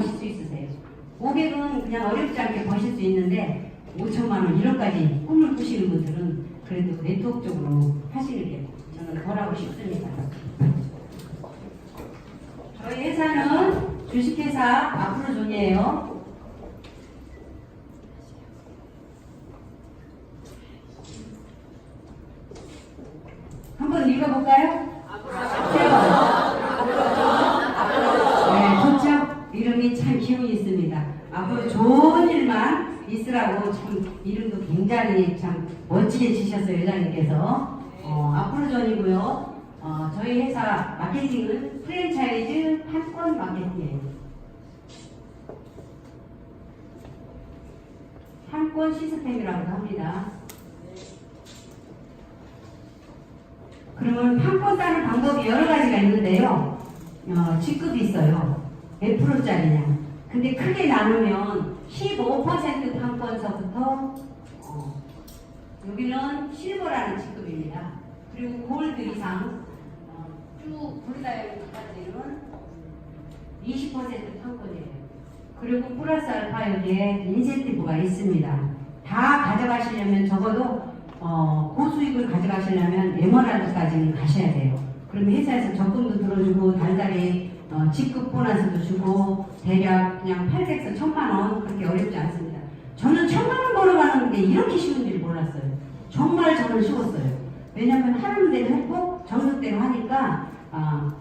버실 수 있으세요? 500은 그냥 어렵지 않게 버실 수 있는데 5천만 원 1억까지 꿈을 꾸시는 분들은 그래도 네트워크적으로 하시는 게 저는 덜하고 싶습니다. 저희 회사는 주식회사 앞으로 존이에요. 한번 읽어볼까요? 네, 좋죠? 이름이 참 기운이 있습니다. 앞으로 좋은 일만 있으라고 참 이름도 굉장히 참 멋지게 지셨어요, 회장님께서. 어, 앞으로 전이고요. 어, 저희 회사 마케팅은 프랜차이즈 판권 마케팅이에요. 판권 시스템이라고 합니다. 그러면 판권 따는 방법이 여러 가지가 있는데요. 어, 직급이 있어요. 몇 프로짜리냐. 근데 크게 나누면 15% 판권서부터 어, 여기는 실버라는 직급입니다. 그리고 골드 이상 어, 쭉 불사용까지는 20% 판권이에요. 그리고 플러스 알파 여기에 인센티브가 있습니다. 다 가져가시려면 적어도 어, 고수익을 가져가시려면 에머랄드까지는 가셔야 돼요. 그러면 회사에서 적금도 들어주고 달달이 어, 직급 보너스도 주고 대략 그냥 800에서 1000만 원 그렇게 어렵지 않습니다. 저는 1000만 원 벌어가는 게 이렇게 쉬운 줄 몰랐어요. 정말 저는 쉬웠어요. 왜냐하면 하는 대로 했고 정석대로 하니까 아,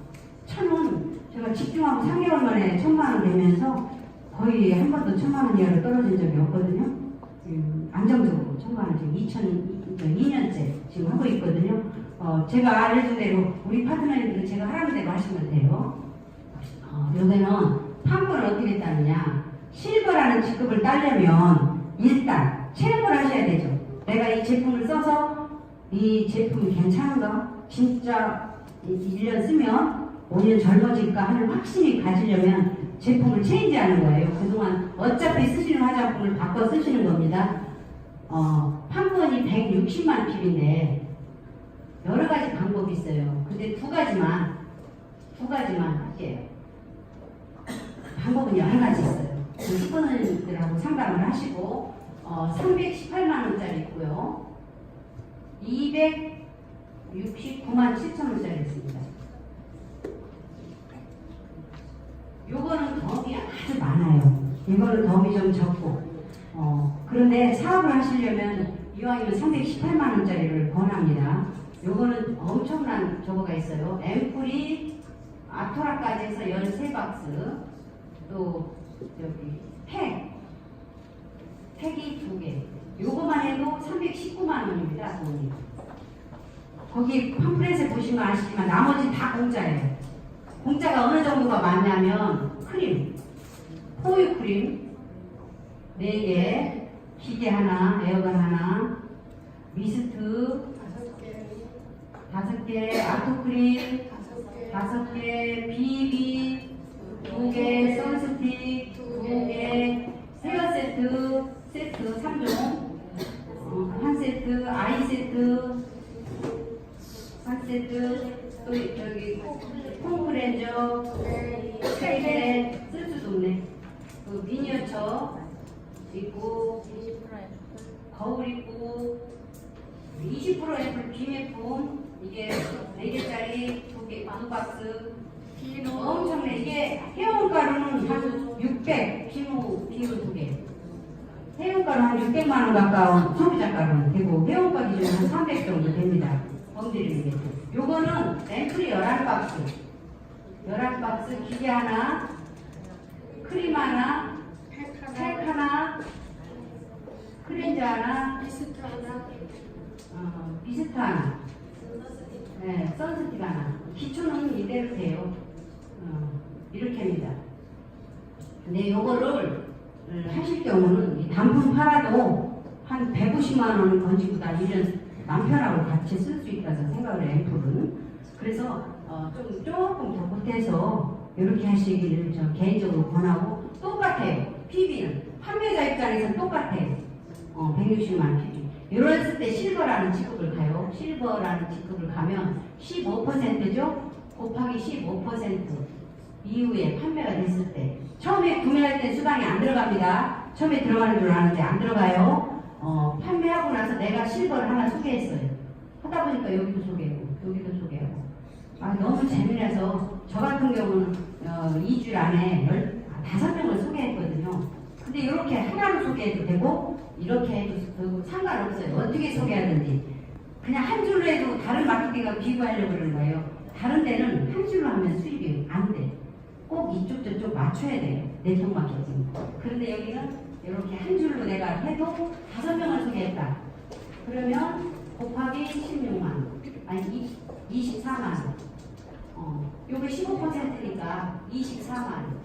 천원 제가 집중하고 3개월 만에 천만 원 되면서 거의 한 번도 천만 원 이하로 떨어진 적이 없거든요. 음, 안정적으로 천만 원 지금 2002년째 지금 하고 있거든요. 어, 제가 알려준 대로 우리 파트너님들 제가 하라는 대로 하시면 돼요. 어, 여기는 판권을 어떻게 따느냐. 실버라는 직급을 따려면 일단 체험을 하셔야 되죠. 내가 이 제품을 써서 이 제품이 괜찮은가? 진짜 1년 쓰면 5년 젊어질까 하는 확신이 가지려면 제품을 체인지하는 거예요. 그동안 어차피 쓰시는 화장품을 바꿔 쓰시는 겁니다. 어, 판권이 160만 핍인데 여러 가지 방법이 있어요. 근데 두 가지만 두 가지만 할게요. 방법은 여러 가지 있어요. 그 수분들하고 상담을 하시고 어, 318만 원짜리 있고요. 269만 7천 원짜리 있습니다. 요거는 덤이 아주 많아요. 이거는 덤이 좀 적고 어, 그런데 사업을 하시려면 이왕이면 318만 원짜리를 권합니다. 요거는 엄청난 저거가 있어요. 앰플이 아토라까지 해서 13박스 또 여기 팩. 팩이 두 개. 요거만 해도 319만 원입니다. 돈이. 거기 팜플렛에 보시면 아시지만 나머지 다 공짜예요. 공짜가 어느 정도가 많냐면 크림, 포유 크림. 4개, 기계 하나, 에어건 하나, 미스트. 5개, 아토크림. 5개, 비비 세트 한 세트, 또 저기 콩크렌저, 스테이레 쓸 수도 없네. 그 미니어처 있고 거울 있고 20% 애플 비매품 이게 4개짜리 두개 두 박스 엄청나 이게 회원가루는 한 600, 비누 비누 두 개. 회원가루 한 600만 원 가까운 소비자가루는 되고 회원가 기준은 한300 정도 됩니다. 범드리는 게. 요거는 앰플이 11박스. 11박스 기계 하나, 크림 하나, 팩 하나, 크렌즈 하나, 어, 미스트 하나, 네, 선스틱 하나. 기초는 이대로 돼요. 어, 이렇게 합니다. 근데 요거를 어, 하실 경우는 이 단품 팔아도 한 150만 원을 건지보다 1년 남편하고 같이 쓸 수 있다고 생각을 해요, 앰플은. 그래서 어, 좀 조금 더 보태서 이렇게 하시기를 저 개인적으로 권하고 똑같아요. PB는 판매자 입장에서 똑같아요. 어, 160만 PB. 이랬을 때 실버라는 직급을 가요. 실버라는 직급을 가면 15%죠? 곱하기 15% 이후에 판매가 됐을 때 처음에 구매할 때 수당이 안 들어갑니다. 처음에 들어가는 줄 아는데 안 들어가요. 어, 판매하고 나서 내가 실버를 하나 소개했어요. 하다 보니까 여기도 소개하고 여기도 소개하고 아, 너무 재미나서 저 같은 경우는 어, 2주일 안에 열, 아, 다섯 명을 소개했거든요. 근데 이렇게 하나로 소개해도 되고 이렇게 해도 되고 상관없어요. 어떻게 소개하든지 그냥 한 줄로 해도 다른 마케팅과 비교하려고 그러는 거예요. 다른 데는 한 줄로 하면 수입이 안 돼. 꼭 이쪽 저쪽 맞춰야 돼요. 네트워크 마케팅. 그런데 여기는 이렇게 한 줄로 내가 해도 다섯 명을 소개했다. 그러면 곱하기 16만 원. 아니 20, 24만 원. 어, 요게 15%니까 24만 원.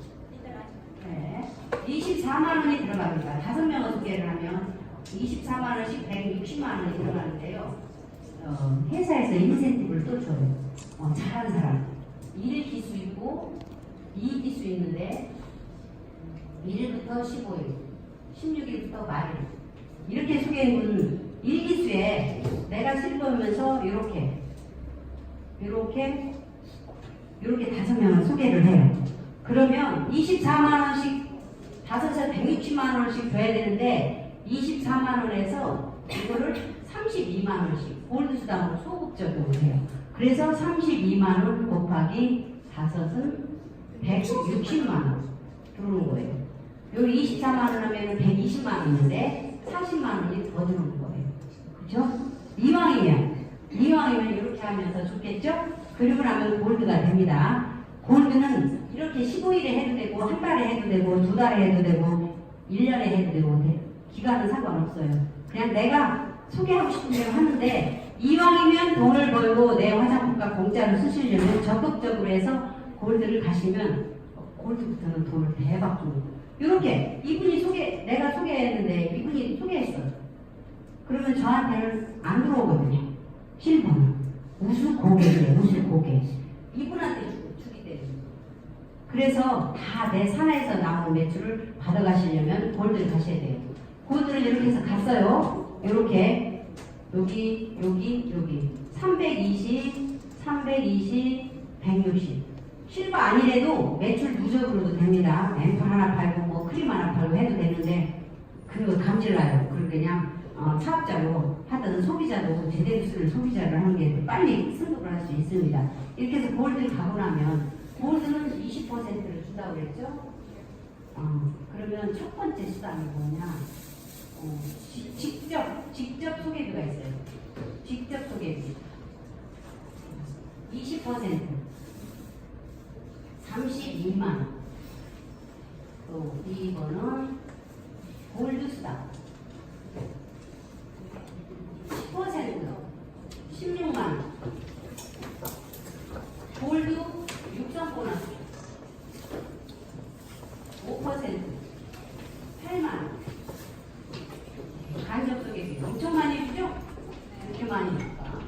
네. 24만 원이 들어갑니다. 다섯 명을 소개를 하면 24만 원씩 160만 원이 들어가는데요. 어, 회사에서 인센티브를 또 줘요. 어, 잘하는 사람. 1일 기수 있고 2일 기수 있는데 1일부터 15일, 16일부터 말일. 이렇게 소개해본 1기수에 내가 실버면서 이렇게 이렇게 이렇게 다섯 명을 소개를 해요. 그러면 24만 원씩 다섯에 160만 원씩 줘야 되는데 24만 원에서 이거를 32만 원씩 골드 수당으로 소극적으로 해요. 그래서 32만 원 곱하기 다섯은 160만 원 들어오는 거예요. 여기 24만 원 하면 120만 원인데 40만 원이 더 들어오는 거예요. 그죠? 이왕이면 이왕이면 이렇게 하면서 좋겠죠? 그리고 나면 골드가 됩니다. 골드는 이렇게 15일에 해도 되고 한 달에 해도 되고 두 달에 해도 되고 1년에 해도 되고 돼. 기간은 상관없어요. 그냥 내가 소개하고 싶은 대로 하는데 이왕이면 돈을 벌고 내 화장품과 공짜로 쓰시려면 적극적으로 해서 골드를 가시면 골드부터는 돈을 대박 줍니다. 이렇게 이분이 소개 내가 소개했는데 이분이 소개했어. 그러면 저한테는 안 들어오거든요. 실버는 우수 고객이에요. 우수 고객. 이분한테 주- 주기 때문에. 그래서 다 내 산하에서 나온 매출을 받아가시려면 골드를 가셔야 돼요. 골드를 이렇게 해서 갔어요. 이렇게 여기 여기 여기 320, 320, 160. 실버 아니래도 매출 누적으로도 됩니다. 앰플 하나 팔고 뭐 크림 하나 팔고 해도 되는데 그 감질나요. 그걸 그냥 어, 사업자로 하든 소비자도 제대로 쓰는 소비자를 하는 게 빨리 승급을 할 수 있습니다. 이렇게 해서 골드 가고 나면 골드는 20%를 준다고 그랬죠? 어, 그러면 첫 번째 수단이 뭐냐? 어, 지- 직접 직접 소개비가 있어요. 직접 소개비 20% 32만 원. 또 이거는 골드 수당 10% 16만 원. 골드 육성 보너스 5% 8만 원. 간접 소개비 엄청 많이 주죠? 이렇게 많이 줄까?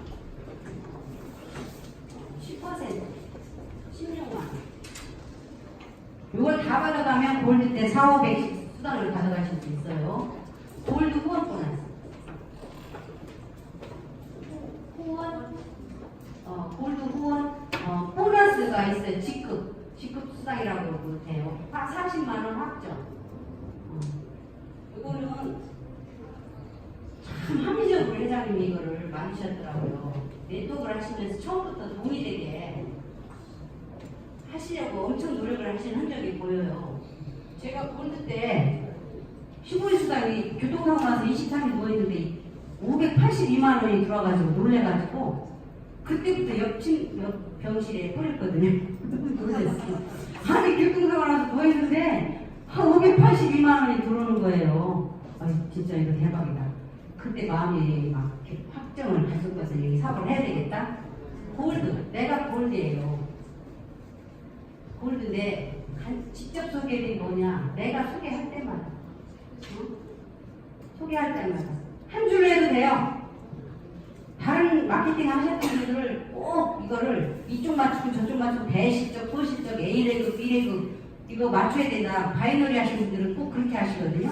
10% 16만 원. 이걸 다 받아 가면 골드 때 4, 500씩 수당을 가져가실 수 있어요. 골드 후원 보너스. 후- 후원, 어, 골드 후원, 어, 보너스가 있어요. 직급, 직급 수당이라고 못해요. 40만 원 확정. 어, 이거는 참 합리적으로 회장님이 이거를 만드셨더라고요. 네트워크를 하시면서 처음부터 동의되게 하시려고 엄청 노력을 하신 흔적이 보여요. 제가 골드 때 15일 수당이 교통사고 나서 23일 누워있는데 582만 원이 들어와가지고 놀래가지고 그때부터 옆친 옆 병실에 뿌렸거든요. 놀랬어. 아니 교통사고 나서 누워있는데 한 582만 원이 들어오는 거예요. 아 진짜 이거 대박이다. 그때 마음이 막 확정을 가지고 가서 여기 사업을 해야 되겠다. 골드, 내가 골드예요. 골드인데 간- 직접 소개는 뭐냐? 내가 소개할 때마다 어? 소개할 때마다 한 줄로 해도 돼요. 다른 마케팅 하셨던 분들을 꼭 이거를 이쪽 맞추고 저쪽 맞추고 대실적, 소실적, A레그, B레그 이거 맞춰야 된다. 바이너리 하시는 분들은 꼭 그렇게 하시거든요.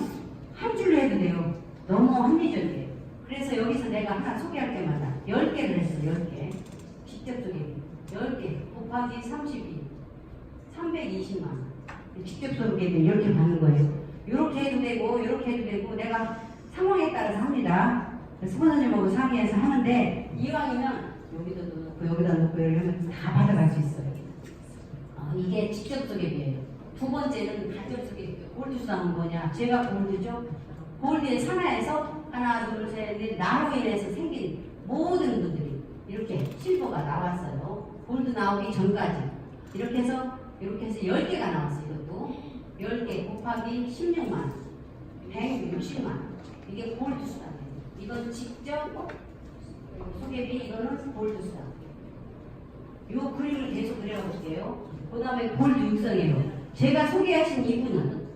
한 줄로 해도 돼요. 너무 합리적이에요. 그래서 여기서 내가 하나 소개할 때마다 10개를 했어요. 10개. 직접 소개. 10개 곱하기 32. 300 320만 원. 직접 소개는 이렇게 받는 거예요. 이렇게 해도 되고 이렇게 해도 되고 내가 상황에 따라서 합니다. 스폰서님하고 상의해서 하는데 이왕이면 여기다 넣고 여기다 넣고 하면 다 받아갈 수 있어요. 어, 이게 직접 소개비예요. 두 번째는 간접 소개비. 골드 수당은 뭐냐? 제가 골드죠. 골드의 산하에서 하나, 둘, 셋, 넷 나로 인해서 생긴 모든 분들이 이렇게 실버가 나왔어요. 골드 나오기 전까지 이렇게 해서 이렇게 해서 10개가 나왔어요. 이것도 10개 곱하기 16만 160만 이게 골드 수당이에요. 이건 직접 소개비 이거는 골드 수당. 요 그림을 계속 그려볼게요. 그 다음에 골드 육성이에요. 제가 소개하신 이분은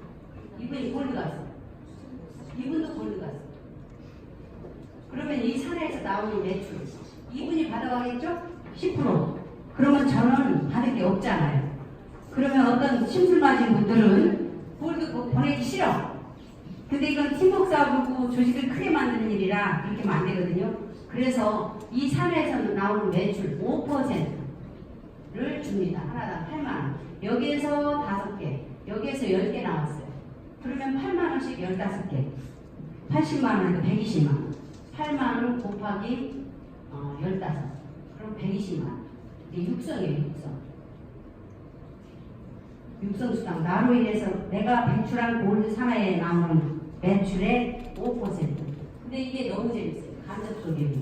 이분이 골드 갔어. 이분도 골드 갔어. 그러면 이 산에서 나오는 매출 이분이 받아가겠죠? 10%. 그러면 저는 받을 게 없잖아요. 그러면 어떤 심술 맞은 분들은 골드 보- 보내기 싫어. 근데 이건 사업이고 조직을 크게 만드는 일이라 안 되거든요. 그래서 이 산에서 나오는 매출 5%를 줍니다. 하나당 8만 원. 여기에서 5개, 여기에서 10개 나왔어요. 그러면 8만 원씩 15개. 80만 원이니까 120만 원. 8만 원 곱하기 어, 15. 그럼 120만 원. 이게 육성이에요, 육성. 육성수당. 나로 인해서 내가 배출한 골드 산하에 나오는 매출의 5%. 근데 이게 너무 재밌어요. 간접 소개비.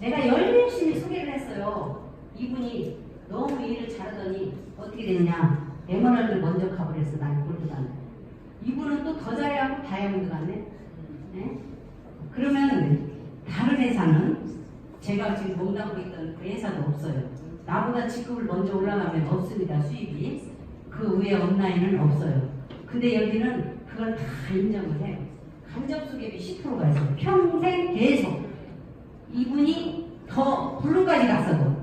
내가 열심히 소개를 했어요. 이분이 너무 일을 잘하더니 어떻게 됐냐. 에머랄드 먼저 가버렸어. 난 골드 갔네. 이분은 또 더 잘해갖고 다이아몬드 갔네. 네? 그러면 다른 회사는 제가 지금 농담하고 있던 그 회사도 없어요. 나보다 직급을 먼저 올라가면 없습니다. 수입이. 그 위에 온라인은 없어요. 근데 여기는 그걸 다 인정을 해요. 간접 소개비 10%가 있어요. 평생 계속. 이분이 더 블루까지 갔어도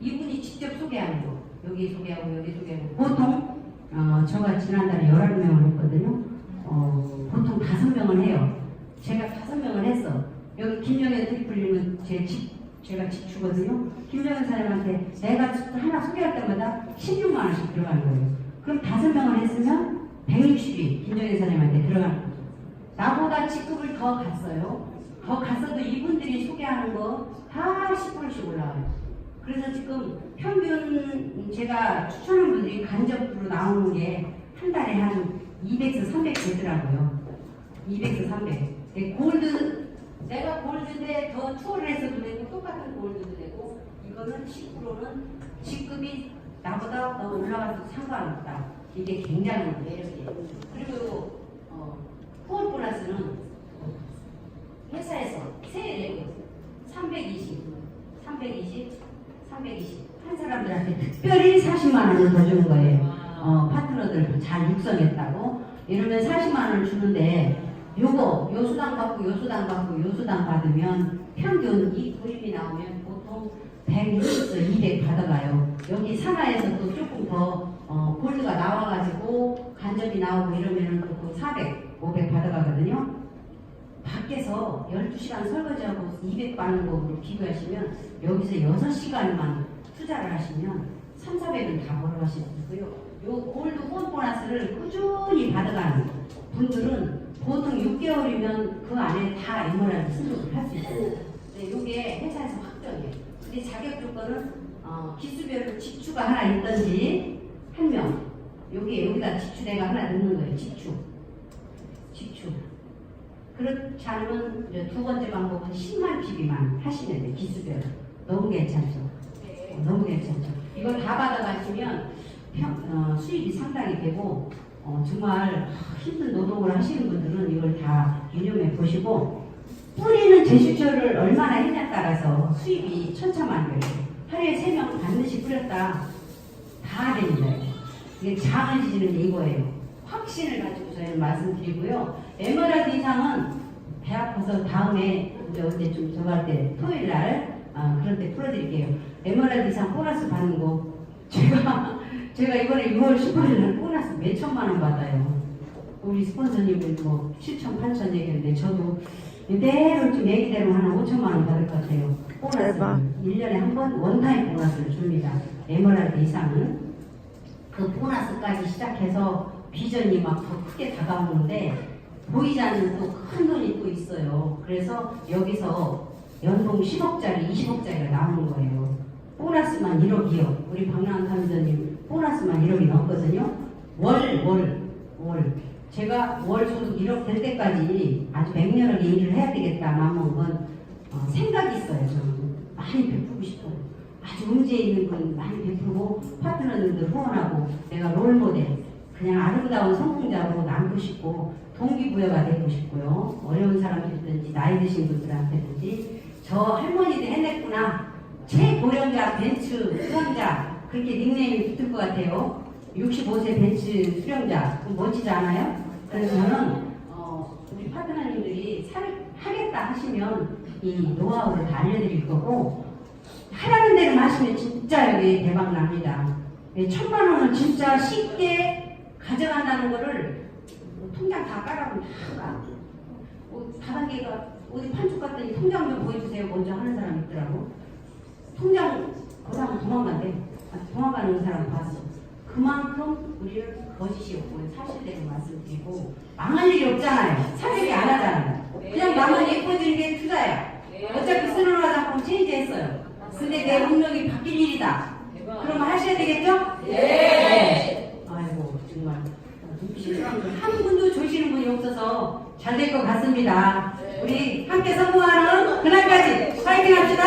이분이 직접 소개하는 거. 여기 소개하고 여기 소개하고 보통 어, 저가 지난달에 11명을 했거든요. 어, 보통 5명을 해요. 제가 5명을 했어. 여기 김영현 트리플님은 제 집, 제가 집주거든요. 김영현 사람한테 내가 하나 소개할 때마다 16만 원씩 들어가는 거예요. 그럼 5명을 했으면 160이 김영현 사람한테 들어가는 거죠. 나보다 직급을 더 갔어요. 더 갔어도 이분들이 소개하는 거 다 10%씩 올라와요. 그래서 지금 평균 제가 추천한 분들이 간접으로 나오는 게 한 달에 한 200에서 300 되더라고요. 200에서 300. 네, 골드, 내가 골드인데 더 투어를 해서도 되고 똑같은 골드도 되고 이거는 10%는 직급이 나보다 더 올라가도 상관없다. 이게 굉장히 매력이에요. 그리고 어, 후원 보너스는 회사에서 세일 내고 있어요. 320, 320, 320. 한 사람들한테 특별히 40만 원을 더 주는 거예요. 어, 파트너들 잘 육성했다고. 이러면 40만 원을 주는데 요거 요 수당 받고 요 수당 받고 요 수당 받으면 평균 이 그림이 나오면 보통 160에서 200 받아가요. 여기 산하에서 또 조금 더 어, 골드가 나와가지고 간접이 나오고 이러면은 또 400, 500 받아가거든요. 밖에서 12시간 설거지하고 200 받는 거로 비교하시면 여기서 6시간만 투자를 하시면 3, 400은 다 벌어가실 수 있고요. 요 골드 후원 보너스를 꾸준히 받아가는 분들은 보통 6개월이면 그 안에 다 에머랄드 승급을 할 수 있어요. 네, 요게 회사에서 확정이에요. 근데 자격 조건은 어, 기수별로 지추가 하나 있든지 한 명. 여기 여기다 지추 내가 하나 넣는 거예요. 지추. 지추. 그렇지 않으면 이제 두 번째 방법은 10만 PB만 하시면 돼요. 기수별로. 너무 괜찮죠? 어, 너무 괜찮죠? 이걸 다 받아가시면 평, 어, 수입이 상당히 되고 어, 정말 힘든 노동을 하시는 분들은 이걸 다 유념해 보시고 뿌리는 제슈처를 얼마나 했냐에 따라서 수입이 천차만별이에요. 하루에 세 명 반드시 뿌렸다. 다 됩니다. 이게 장을 지지는 이거예요. 확신을 가지고 저희는 말씀드리고요. 에메랄드 이상은 배 아파서 다음에 이제 언제 좀 저갈 때 토요일 날 아, 그런 때 풀어드릴게요. 에메랄드 이상 보너스 받는 거 제가 제가 이번에 6월 18일 날 보너스 몇 천만 원 받아요. 우리 스폰서님은 뭐 7천, 8천 얘기했는데 저도 이대로 좀 얘기대로 한 5천만 원 받을 것 같아요. 보너스 대박. 1년에 한 번 원타임 보너스를 줍니다. 에메랄드 이상은 그 보너스까지 시작해서 비전이 막 더 크게 다가오는데 보이지 않는 또 큰 돈이 또 있어요. 그래서 여기서 연봉 10억짜리, 20억짜리가 나오는 거예요. 보너스만 1억이요. 우리 박나은 사무장님 보너스만 1억이 넘거든요. 월, 월, 월. 제가 월 소득 1억 될 때까지 아주 맹렬하게 일을 해야 되겠다 마음먹은 건 어, 생각이 있어요. 저는 많이 베푸고 싶어요. 아주 문제 있는 분 많이 베푸고 파트너님들 후원하고 내가 롤모델 그냥 아름다운 성공자로 남고 싶고 동기부여가 되고 싶고요. 어려운 사람들든지 나이 드신 분들한테든지 저 할머니도 해냈구나. 최고령자 벤츠 수령자 그렇게 닉네임이 붙을 것 같아요. 65세 벤츠 수령자 멋지지 않아요? 그래서 저는 어, 우리 파트너님들이 살, 하겠다 하시면 이 노하우를 다 알려드릴 거고 하라는 대로 하시면 진짜 여기 대박 납니다. 예, 천만 원을 진짜 쉽게 가져간다는 거를 뭐 통장 다 깔아보면 다 가. 어, 다단계가 어디 판촉 갔더니 통장 좀 보여주세요. 먼저 하는 사람 있더라고. 통장 거다가 도망간대. 아, 도망가는 사람 봤어. 그만큼 우리는 거짓이 없고 사실대로 말씀드리고 망할 일이 없잖아요. 사실이 안 하잖아요. 그냥 나만 예뻐지는 게 투자야. 어차피 쓰는 화장품 체인지했어요. 근데 내 운명이 바뀔 일이다. 그러면 하셔야 되겠죠? 네. 아이고 정말 한 분도 조시는 분이 없어서 잘 될 것 같습니다. 우리 함께 성공하는 그날까지 파이팅 합시다.